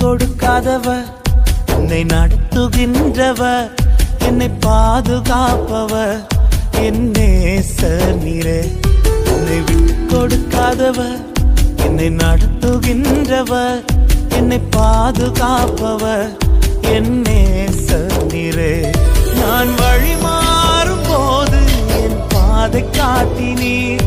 கொடுக்காதவ என்னை நடத்துகின்றவர் என்னை பாதுகாப்பவ என் நேசர் நீரே என்னை விட்டு கொடுக்காதவர். என்னை நடத்துகின்றவ என்னை பாதுகாப்பவ என் நேசர் நீரே நான் வழி மாறும் போது என் பாதை காட்டினீர்.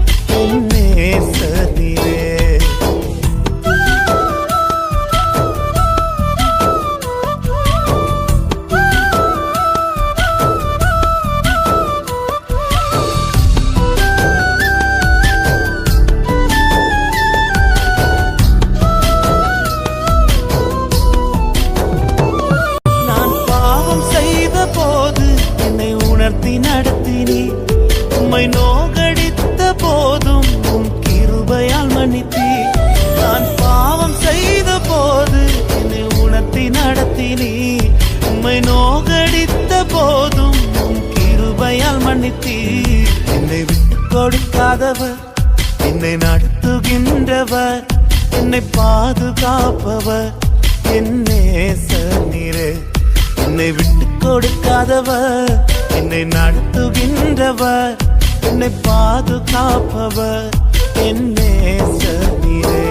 கிருபையால் மன்னித்தி என்னை விட்டு கொடுக்காதவர் என்னை நடத்துகின்றவர் என்னை பாதுகாப்பவர். என்னே நேசர் என்னை விட்டு கொடுக்காதவர் என்னை நடத்துகின்றவர் என்னை பாதுகாப்பவர். என்னே சீரே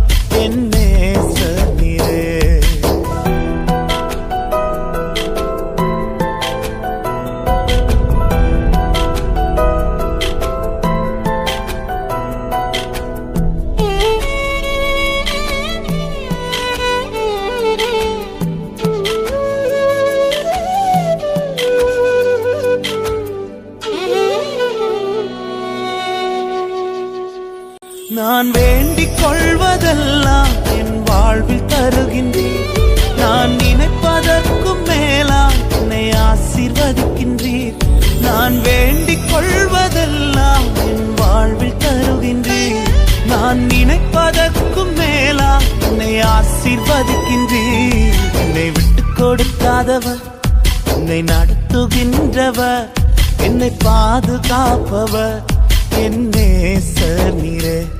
நான் வேண்டிக் கொள்வதெல்லாம் என் வாழ்வில் தருகின்றேன். நான் நினைப்பதற்கும் மேலாம் என்னை ஆசீர்வதிக்கின்றீர். நான் வேண்டிக் கொள்வதெல்லாம் என் வாழ்வில் தருகின்றேன். நான் நினைப்பதற்கும் மேலாம் என்னை ஆசீர்வதிக்கின்றீர். என்னை விட்டு கொடுக்காதவர் என்னை நடத்துகின்றவர் என்னை பாதுகாப்பவர். என் நேசர் நீரே.